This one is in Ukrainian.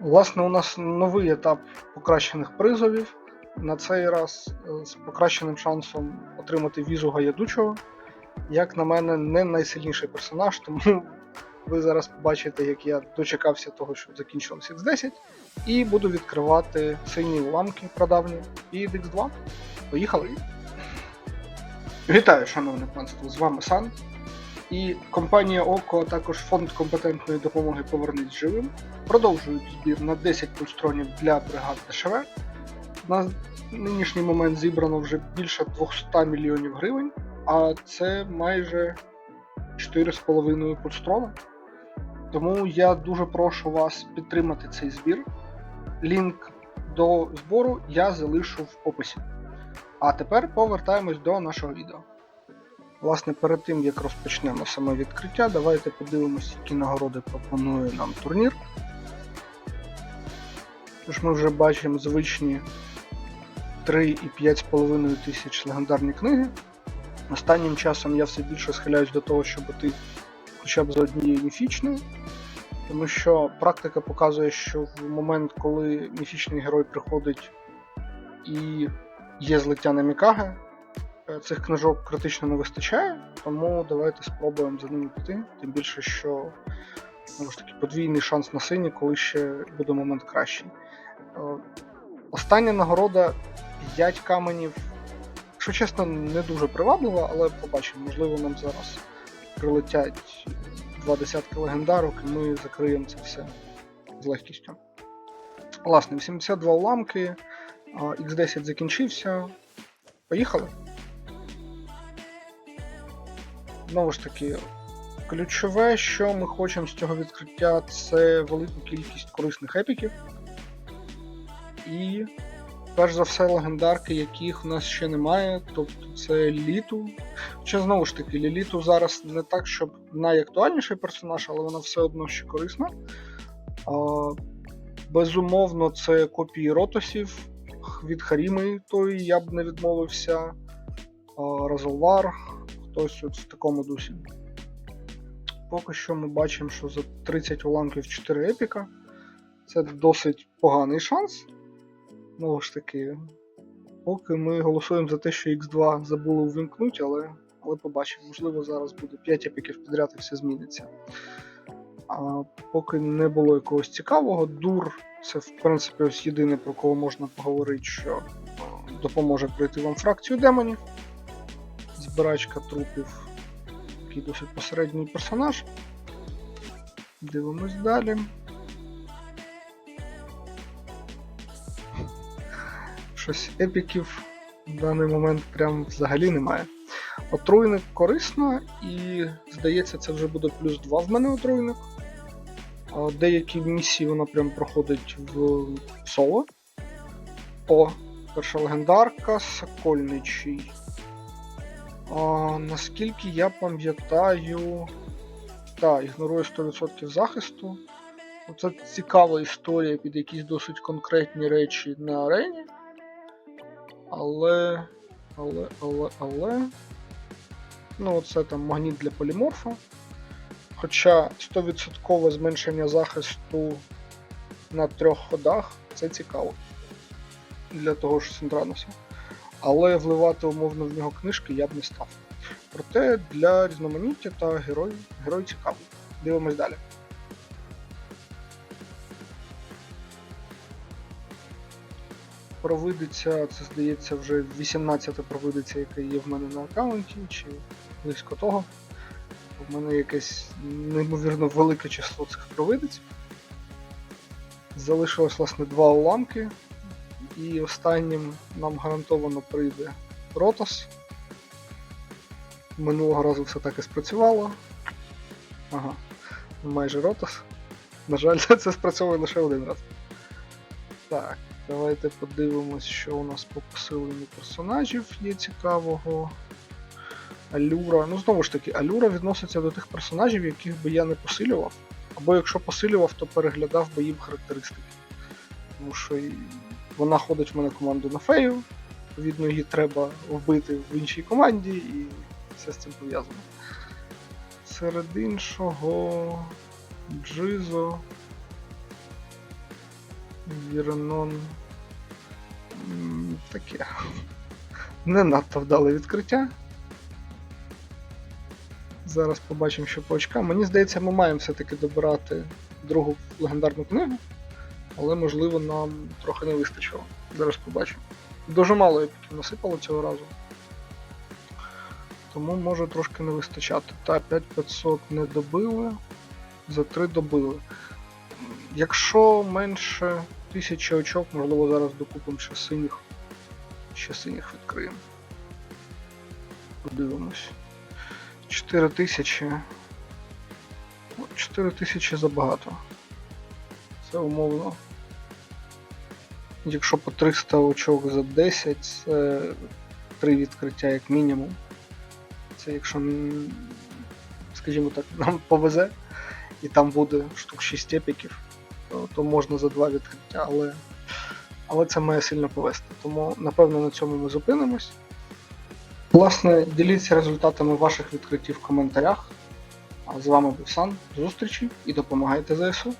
Власне, у нас новий етап покращених призовів. На цей раз е, з покращеним шансом отримати візу Гаядучого. Як на мене, не найсильніший персонаж, тому ви зараз побачите, як я дочекався того, щоб закінчилося X10, і буду відкривати сині уламки прадавні під X2. Поїхали! Вітаю, шановне панство! З вами Сан. І компанія ОКО, а також фонд компетентної допомоги Повернись живим продовжують збір на 10 пульстронів для бригад ДШВ. На нинішній момент зібрано вже більше 200 мільйонів гривень, а це майже 4,5 пульстрона. Тому я дуже прошу вас підтримати цей збір. Лінк до збору я залишу в описі. А тепер повертаємось до нашого відео. Власне, перед тим як розпочнемо саме відкриття, давайте подивимося, які нагороди пропонує нам турнір. Тож ми вже бачимо звичні 3 і 5,5 тисяч легендарні книги. Останнім часом я все більше схиляюсь до того, щоб бути хоча б за однією міфічною. Тому що практика показує, що в момент, коли міфічний герой приходить і є злиття на Мікаге, е, цих книжок критично не вистачає, тому давайте спробуємо за ними піти. Тим більше, що знову ж таки подвійний шанс на сині, коли ще буде момент кращий. Е, Остання нагорода 5 каменів. Якщо чесно, не дуже приваблива, але побачимо, можливо, нам зараз прилетять два десятки легендарок, і ми закриємо це все з легкістю. Власне, 82 уламки, а, X10 закінчився. Поїхали. Знову ж таки, ключове, що ми хочемо з цього відкриття, це велику кількість корисних епіків. І, перш за все, легендарки, яких в нас ще немає, тобто це Літу. Хоча знову ж таки, Ліліту зараз не так, щоб найактуальніший персонаж, але вона все одно ще корисна. А, безумовно, це копії ротосів від Харіми, тої я б не відмовився. А, Разалвар, хтось от в такому дусі. Поки що ми бачимо, що за 30 уламків 4 епіка. Це досить поганий шанс. Знову ж таки, поки ми голосуємо за те, що X2 забули увімкнути, але, але побачимо. Можливо, зараз буде 5 епіків підряд і все зміниться. А поки не було якогось цікавого, дур це в принципі ось єдине, про кого можна поговорити, що допоможе пройти вам фракцію демонів. Збирачка трупів, такий досить посередній персонаж. Дивимось далі. Щось епіків в даний момент прям взагалі немає. Отруйник корисно, і здається, це вже буде плюс 2 в мене отруйник. Деякі місії вона прям проходить в соло. О, перша легендарка, Сокольничий. А, наскільки я пам'ятаю. Так, ігнорує 100% захисту. Це цікава історія під якісь досить конкретні речі на арені. Але. Але, але, але. Ну, це там магніт для поліморфа. Хоча 100% зменшення захисту на трьох ходах це цікаво для того ж Синдрануса. Але вливати умовно в нього книжки я б не став. Проте для різноманіття та герой, герой цікавий. Дивимось далі. Провидиця, це здається вже 18-та провидиця, яка є в мене на аккаунті, чи близько того. У мене якесь неймовірно велике число цих провидиць. Залишилось, власне, два уламки. І останнім нам гарантовано прийде Ротос. Минулого разу все так і спрацювало. Ага, майже Ротос. На жаль, це спрацьовує лише один раз. Так, давайте подивимось, що у нас по посиленню персонажів є цікавого. Алюра. Ну, знову ж таки, Алюра відноситься до тих персонажів, яких би я не посилював. Або якщо посилював, то переглядав би їм характеристики. Тому що вона ходить в мене команду на фею, відповідно, її треба вбити в іншій команді, і все з цим пов'язано. Серед іншого. Джизо. Віренон. Таке. Не надто вдале відкриття. Зараз побачимо, що по очкам. Мені здається, ми маємо все-таки добирати другу легендарну книгу, але можливо нам трохи не вистачило. Зараз побачимо. Дуже мало епіків насипало цього разу. Тому може трошки не вистачати. Та 5500 не добили, за 3 добили. Якщо менше 1000 очок, можливо, зараз докупимо ще синіх. Ще синіх відкриємо. Подивимось. 4000. Ну, 4000 забагато. Це умовно. Якщо по 300 очок за 10, це 3 відкриття як мінімум. Це якщо, скажімо так, нам повезе, і там буде штук 6 епіків, то, то можна за 2 відкриття, але, але це має сильно повести. Тому, напевно, на цьому ми зупинимось. Власне, діліться результатами ваших відкриттів в коментарях. А з вами був Сан. Зустрічі і допомагайте ЗСУ.